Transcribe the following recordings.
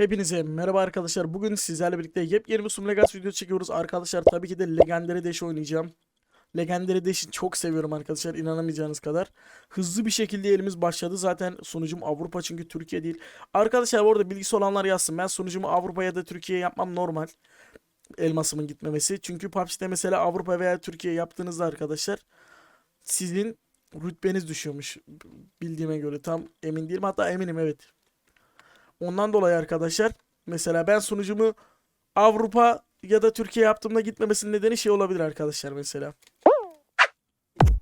Hepinize merhaba arkadaşlar. Bugün sizlerle birlikte yepyeni bir Sum Legacy video çekiyoruz. Arkadaşlar tabii ki de Legendary Dash oynayacağım. Legendary Dash'i çok seviyorum arkadaşlar. inanamayacağınız kadar. Hızlı bir şekilde elimiz başladı. Zaten sunucum Avrupa çünkü Türkiye değil. Arkadaşlar bu arada bilgisi olanlar yazsın. Ben sunucumu Avrupa ya da Türkiye yapmam normal. Elmasımın gitmemesi. Çünkü PUBG'de mesela Avrupa veya Türkiye yaptığınızda arkadaşlar sizin rütbeniz düşüyormuş. Bildiğime göre tam emin değilim. Hatta eminim evet. Ondan dolayı arkadaşlar mesela ben sunucumu Avrupa ya da Türkiye yaptığımda gitmemesinin nedeni şey olabilir arkadaşlar mesela.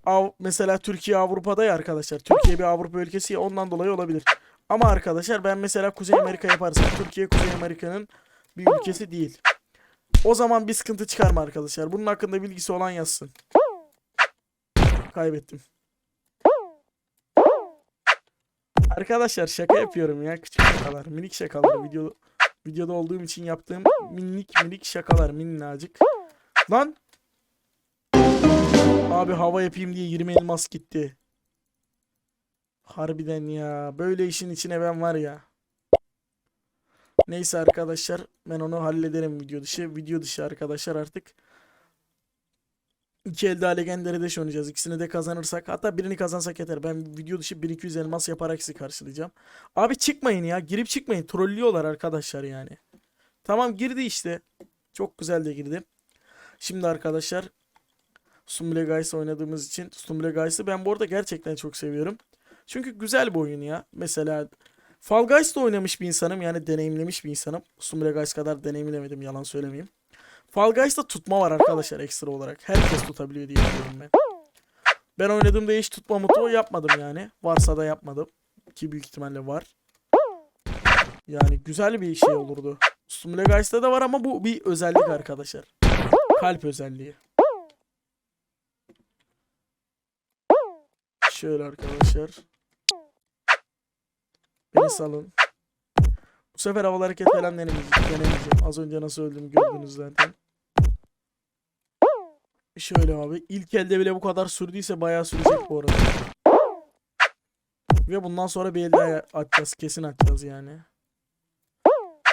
Av, mesela Türkiye Avrupa'da ya arkadaşlar. Türkiye bir Avrupa ülkesi ya ondan dolayı olabilir. Ama arkadaşlar ben mesela Kuzey Amerika yaparsam Türkiye Kuzey Amerika'nın bir ülkesi değil. O zaman bir sıkıntı çıkar mı arkadaşlar? Bunun hakkında bilgisi olan yazsın. Kaybettim. Arkadaşlar şaka yapıyorum ya küçük şakalar minik şakalar video videoda olduğum için yaptığım minik minik şakalar minnacık. Lan abi hava yapayım diye 20 elmas gitti. Harbiden ya böyle işin içine ben var ya. Neyse arkadaşlar ben onu hallederim video dışı. Video dışı arkadaşlar artık. İki elde Legendary Dash oynayacağız. İkisini de kazanırsak. Hatta birini kazansak yeter. Ben video dışı 1200 elmas yaparak sizi karşılayacağım. Abi çıkmayın ya. Girip çıkmayın. Trollüyorlar arkadaşlar yani. Tamam girdi işte. Çok güzel de girdi. Şimdi arkadaşlar Stumble Guys oynadığımız için Stumble Guys'ı ben bu arada gerçekten çok seviyorum. Çünkü güzel bir oyun ya. Mesela Fall Guys'ta oynamış bir insanım. Yani deneyimlemiş bir insanım. Stumble Guys kadar deneyimlemedim yalan söylemeyeyim. Fall Guys'ta tutma var arkadaşlar ekstra olarak. Herkes tutabiliyor diye biliyorum ben. Ben oynadığımda hiç tutma mutu yapmadım yani. Varsa da yapmadım. Ki büyük ihtimalle var. Yani güzel bir şey olurdu. Stumble Guys'ta da var ama bu bir özellik arkadaşlar. Kalp özelliği. Şöyle arkadaşlar. Beni salın. Bu sefer havalı hareket falan denemeyeceğim. denemeyeceğim. Az önce nasıl öldüm gördünüz zaten. Şöyle abi. ilk elde bile bu kadar sürdüyse bayağı sürecek bu arada. Ve bundan sonra bir elde atacağız. Kesin atacağız yani.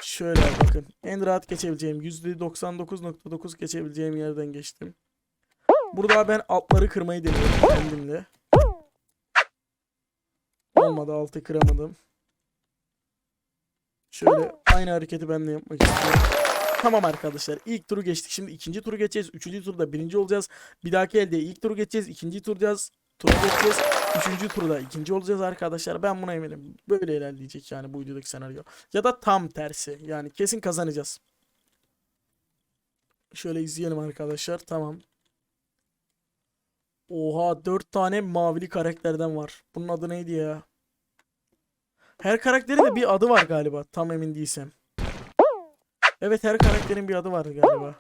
Şöyle bakın. En rahat geçebileceğim %99.9 geçebileceğim yerden geçtim. Burada ben altları kırmayı deniyorum kendimle. Olmadı altı kıramadım. Şöyle aynı hareketi ben de yapmak istiyorum. Tamam arkadaşlar ilk turu geçtik. Şimdi ikinci turu geçeceğiz. Üçüncü turda birinci olacağız. Bir dahaki elde ilk turu geçeceğiz. ikinci turacağız. Tura geçeceğiz. Üçüncü turda ikinci olacağız arkadaşlar. Ben buna eminim. Böyle ilerleyecek yani bu videodaki senaryo. Ya da tam tersi. Yani kesin kazanacağız. Şöyle izleyelim arkadaşlar. Tamam. Oha dört tane mavili karakterden var. Bunun adı neydi ya? Her karakterin de bir adı var galiba. Tam emin değilsem. Evet her karakterin bir adı var galiba.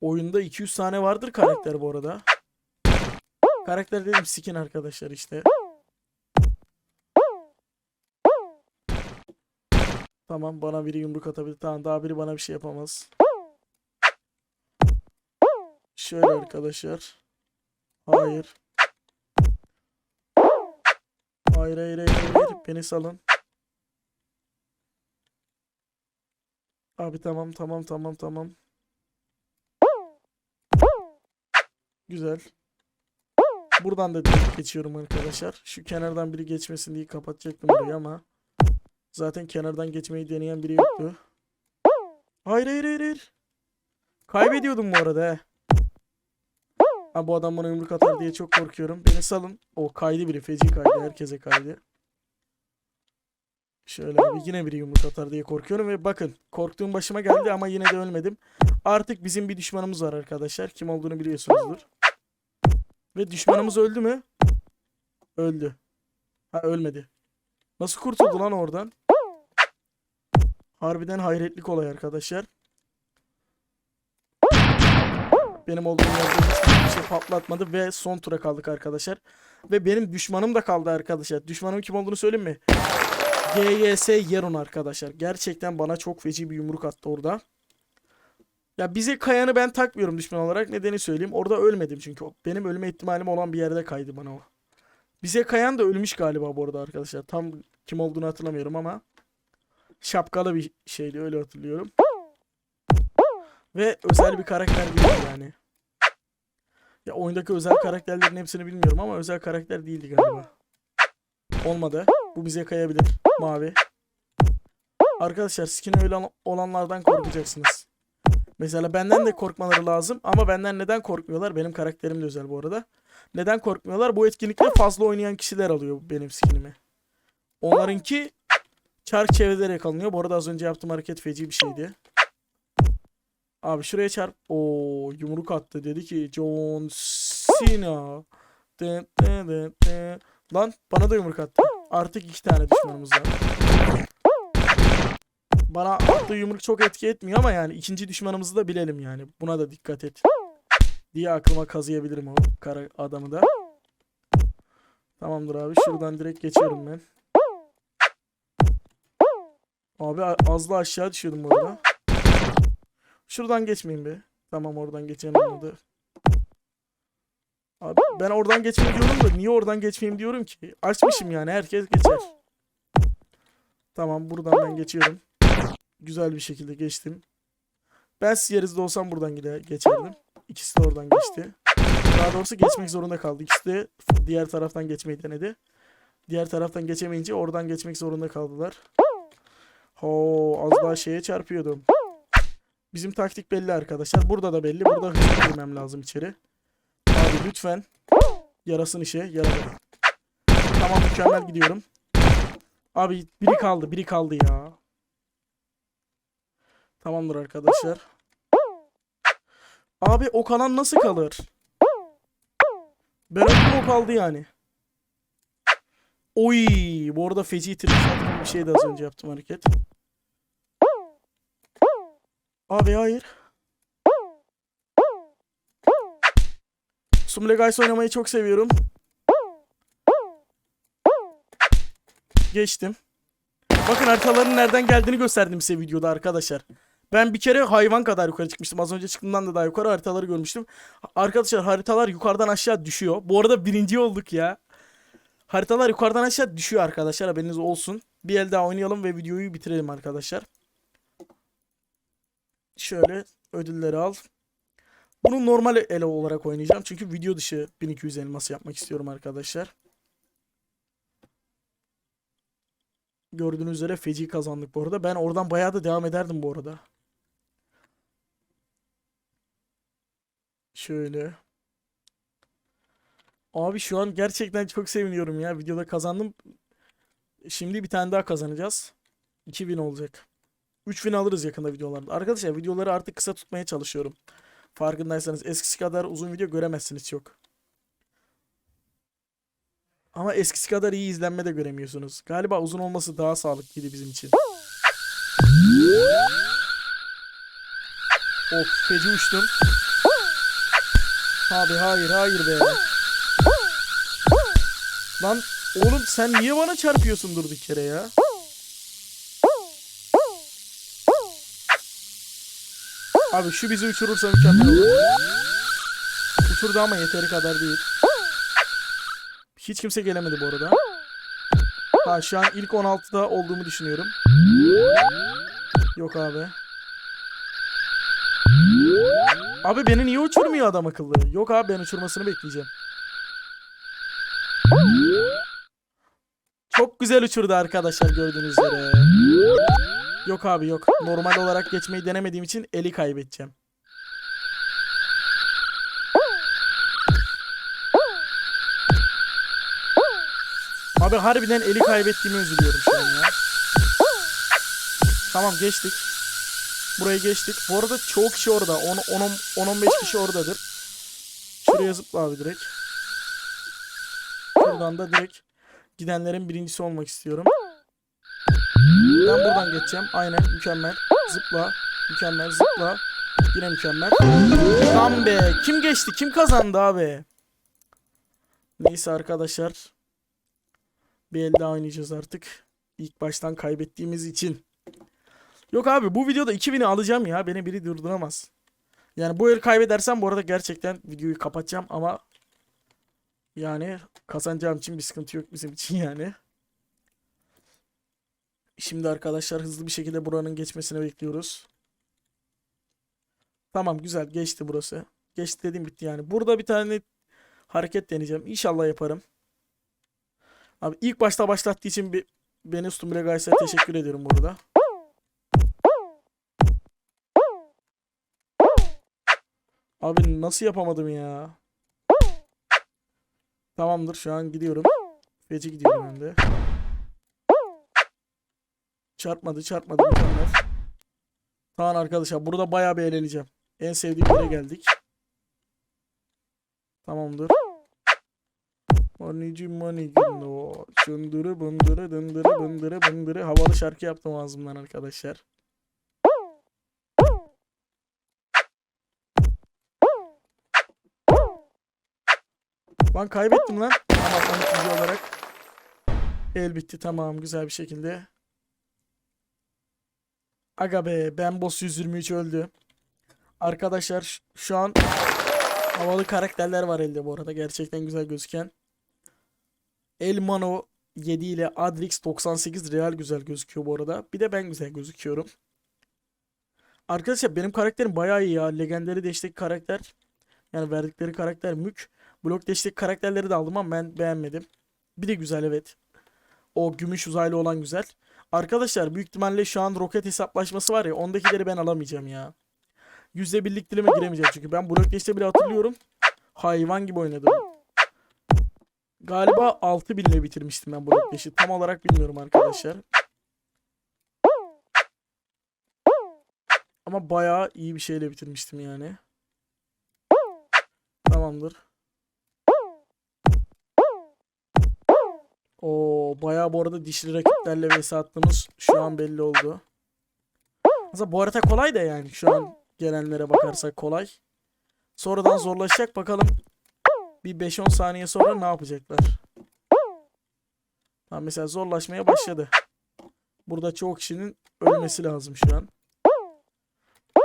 Oyunda 200 tane vardır karakter bu arada. Karakter dedim skin arkadaşlar işte. Tamam bana biri yumruk atabilir. Tamam daha biri bana bir şey yapamaz. Şöyle arkadaşlar. Hayır hayır hayır hayır. Beni salın. Abi tamam tamam tamam tamam. Güzel. Buradan da geçiyorum arkadaşlar. Şu kenardan biri geçmesin diye kapatacaktım burayı ama zaten kenardan geçmeyi deneyen biri yoktu. Hayır hayır hayır hayır. Kaybediyordum bu arada he. Ha, bu adam bana yumruk atar diye çok korkuyorum. Beni salın. O kaydı biri. Feci kaydı. Herkese kaydı. Şöyle abi yine biri yumruk atar diye korkuyorum ve bakın korktuğum başıma geldi ama yine de ölmedim. Artık bizim bir düşmanımız var arkadaşlar. Kim olduğunu biliyorsunuzdur. Ve düşmanımız öldü mü? Öldü. Ha ölmedi. Nasıl kurtuldu lan oradan? Harbiden hayretlik olay arkadaşlar. Benim olduğum yerde hiçbir şey patlatmadı ve son tura kaldık arkadaşlar. Ve benim düşmanım da kaldı arkadaşlar. Düşmanım kim olduğunu söyleyeyim mi? GYS Yeron arkadaşlar. Gerçekten bana çok feci bir yumruk attı orada. Ya bize kayanı ben takmıyorum düşman olarak. Nedeni söyleyeyim. Orada ölmedim çünkü. Benim ölme ihtimalim olan bir yerde kaydı bana o. Bize kayan da ölmüş galiba bu arada arkadaşlar. Tam kim olduğunu hatırlamıyorum ama. şapkalı bir şeydi öyle hatırlıyorum. Ve özel bir karakter değil yani. Ya oyundaki özel karakterlerin hepsini bilmiyorum ama özel karakter değildi galiba. Olmadı. Bu bize kayabilir. Mavi. Arkadaşlar skin öyle olan- olanlardan korkacaksınız. Mesela benden de korkmaları lazım ama benden neden korkmuyorlar? Benim karakterim de özel bu arada. Neden korkmuyorlar? Bu etkinlikte fazla oynayan kişiler alıyor benim skinimi. Onlarınki çark çevrelerek alınıyor. Bu arada az önce yaptığım hareket feci bir şeydi. Abi şuraya çarp. O yumruk attı. Dedi ki John Cena. Dın dın dın dın. Lan bana da yumruk attı. Artık iki tane düşmanımız var. Bana attığı yumruk çok etki etmiyor ama yani ikinci düşmanımızı da bilelim yani. Buna da dikkat et. Diye aklıma kazıyabilirim o kara adamı da. Tamamdır abi. Şuradan direkt geçiyorum ben. Abi a- az da aşağı düşüyordum bu arada. Şuradan geçmeyeyim be. Tamam oradan geçelim olmadı. Abi ben oradan geçmeyeyim diyorum da niye oradan geçmeyeyim diyorum ki. Açmışım yani herkes geçer. Tamam buradan ben geçiyorum. Güzel bir şekilde geçtim. Ben siz olsam buradan gide geçerdim. İkisi de oradan geçti. Daha doğrusu geçmek zorunda kaldı. İkisi de diğer taraftan geçmeyi denedi. Diğer taraftan geçemeyince oradan geçmek zorunda kaldılar. Ho az daha şeye çarpıyordum. Bizim taktik belli arkadaşlar. Burada da belli. Burada hızlı girmem lazım içeri. Lütfen. Yarasın işe. Yaradı. Tamam mükemmel gidiyorum. Abi biri kaldı. Biri kaldı ya. Tamamdır arkadaşlar. Abi o kalan nasıl kalır? Ben o kaldı yani. Oy, bu arada feci trick bir şeydi az önce yaptım hareket. Abi hayır. Sumle Guys oynamayı çok seviyorum. Geçtim. Bakın haritaların nereden geldiğini gösterdim size videoda arkadaşlar. Ben bir kere hayvan kadar yukarı çıkmıştım. Az önce çıktığımdan da daha yukarı haritaları görmüştüm. Arkadaşlar haritalar yukarıdan aşağı düşüyor. Bu arada birinci olduk ya. Haritalar yukarıdan aşağı düşüyor arkadaşlar. Haberiniz olsun. Bir el daha oynayalım ve videoyu bitirelim arkadaşlar. Şöyle ödülleri al. Bunu normal ele olarak oynayacağım. Çünkü video dışı 1200 elması yapmak istiyorum arkadaşlar. Gördüğünüz üzere feci kazandık bu arada. Ben oradan bayağı da devam ederdim bu arada. Şöyle. Abi şu an gerçekten çok seviniyorum ya. Videoda kazandım. Şimdi bir tane daha kazanacağız. 2000 olacak. 3000 alırız yakında videolarda. Arkadaşlar videoları artık kısa tutmaya çalışıyorum. Farkındaysanız eskisi kadar uzun video göremezsiniz çok. Ama eskisi kadar iyi izlenme de göremiyorsunuz. Galiba uzun olması daha sağlıklıydı bizim için. Of feci uçtum. Abi hayır hayır be. Lan oğlum sen niye bana çarpıyorsun durduk yere ya? Abi şu bizi uçurursa mükemmel olur. Uçurdu ama yeteri kadar değil. Hiç kimse gelemedi bu arada. Ha şu an ilk 16'da olduğumu düşünüyorum. Yok abi. Abi beni niye uçurmuyor adam akıllı? Yok abi ben uçurmasını bekleyeceğim. Çok güzel uçurdu arkadaşlar gördüğünüz üzere. Yok abi yok. Normal olarak geçmeyi denemediğim için eli kaybedeceğim. Abi harbiden eli kaybettiğimi üzülüyorum şu an ya. Tamam geçtik. Burayı geçtik. Bu arada çoğu kişi orada. 10-15 kişi oradadır. Şuraya zıpla abi direkt. Şuradan da direkt gidenlerin birincisi olmak istiyorum. Ben buradan geçeceğim. Aynen mükemmel. Zıpla. Mükemmel zıpla. Yine mükemmel. Lan be. Kim geçti? Kim kazandı abi? Neyse arkadaşlar. Bir el daha oynayacağız artık. İlk baştan kaybettiğimiz için. Yok abi bu videoda 2000'i alacağım ya. Beni biri durduramaz. Yani bu el kaybedersem bu arada gerçekten videoyu kapatacağım ama yani kazanacağım için bir sıkıntı yok bizim için yani. Şimdi arkadaşlar hızlı bir şekilde buranın geçmesini bekliyoruz. Tamam güzel geçti burası. Geçti dediğim bitti yani. Burada bir tane hareket deneyeceğim. İnşallah yaparım. Abi ilk başta başlattığı için bir beni Stumble Guys'a teşekkür ediyorum burada. Abi nasıl yapamadım ya? Tamamdır şu an gidiyorum. Feci gidiyorum hem de. Çarpmadı çarpmadı. Tamam arkadaşlar burada bayağı bir eğleneceğim. En sevdiğim yere geldik. Tamamdır. Manicim manigino. Çındırı bındırı dındırı bındırı bındırı. Havalı şarkı yaptım ağzımdan arkadaşlar. Lan kaybettim lan. Ama olarak. El bitti tamam güzel bir şekilde. Aga be ben boss 123 öldü. Arkadaşlar şu an havalı karakterler var elde bu arada gerçekten güzel gözüken. Elmano 7 ile Adrix 98 real güzel gözüküyor bu arada. Bir de ben güzel gözüküyorum. Arkadaşlar benim karakterim bayağı iyi ya. Legendary destek karakter. Yani verdikleri karakter mük. Blok destek karakterleri de aldım ama ben beğenmedim. Bir de güzel evet. O gümüş uzaylı olan güzel. Arkadaşlar büyük ihtimalle şu an roket hesaplaşması var ya ondakileri ben alamayacağım ya. Yüzde birlik dilime giremeyeceğim çünkü ben blok desteği bile hatırlıyorum. Hayvan gibi oynadım. Galiba 6000 ile bitirmiştim ben blok desteği. Tam olarak bilmiyorum arkadaşlar. Ama bayağı iyi bir şeyle bitirmiştim yani. Tamamdır. O bayağı bu arada dişli rakiplerle vs attığımız şu an belli oldu. Aslında bu harita kolay da yani şu an gelenlere bakarsak kolay. Sonradan zorlaşacak bakalım bir 5-10 saniye sonra ne yapacaklar. Tamam mesela zorlaşmaya başladı. Burada çoğu kişinin ölmesi lazım şu an.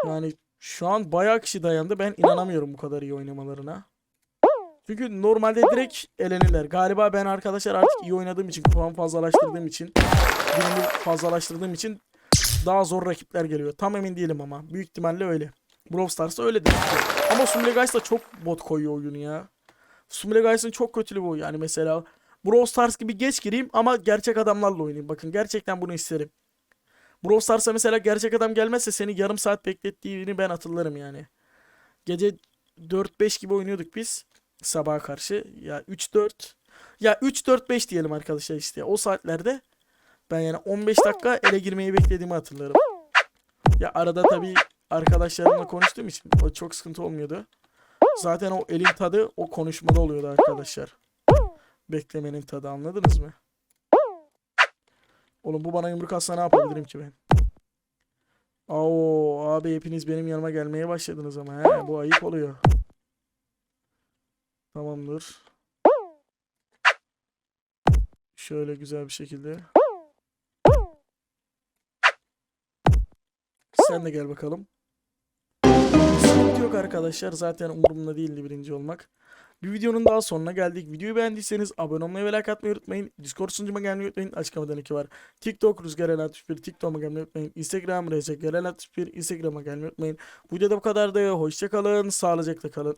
Yani şu an bayağı kişi dayandı. Ben inanamıyorum bu kadar iyi oynamalarına. Çünkü normalde direkt elenirler. Galiba ben arkadaşlar artık iyi oynadığım için, kupamı fazlalaştırdığım için, birimi fazlalaştırdığım için daha zor rakipler geliyor. Tam emin değilim ama. Büyük ihtimalle öyle. Brawl Stars'ta öyledir. Ama Sumile da çok bot koyuyor oyunu ya. Sumile çok kötülüğü bu yani mesela. Brawl Stars gibi geç gireyim ama gerçek adamlarla oynayayım. Bakın gerçekten bunu isterim. Brawl Stars'a mesela gerçek adam gelmezse seni yarım saat beklettiğini ben hatırlarım yani. Gece 4-5 gibi oynuyorduk biz sabaha karşı. Ya 3-4 ya 3-4-5 diyelim arkadaşlar işte. O saatlerde ben yani 15 dakika ele girmeyi beklediğimi hatırlarım. Ya arada tabii arkadaşlarımla konuştuğum için o çok sıkıntı olmuyordu. Zaten o elin tadı o konuşmada oluyordu arkadaşlar. Beklemenin tadı anladınız mı? Oğlum bu bana yumruk atsa ne yapabilirim ki ben? Oo abi hepiniz benim yanıma gelmeye başladınız ama he bu ayıp oluyor. Tamamdır. Şöyle güzel bir şekilde. Sen de gel bakalım. Sıkıntı yok arkadaşlar. Zaten umurumda değildi birinci olmak. Bir videonun daha sonuna geldik. Videoyu beğendiyseniz abone olmayı ve like atmayı unutmayın. Discord sunucuma gelmeyi unutmayın. Açıklamadan iki var. TikTok Rüzgar El 61. TikTok'uma gelmeyi unutmayın. Instagram Recep El 61. Instagram'a gelmeyi unutmayın. Bu videoda bu kadardı. Hoşçakalın. Sağlıcakla kalın.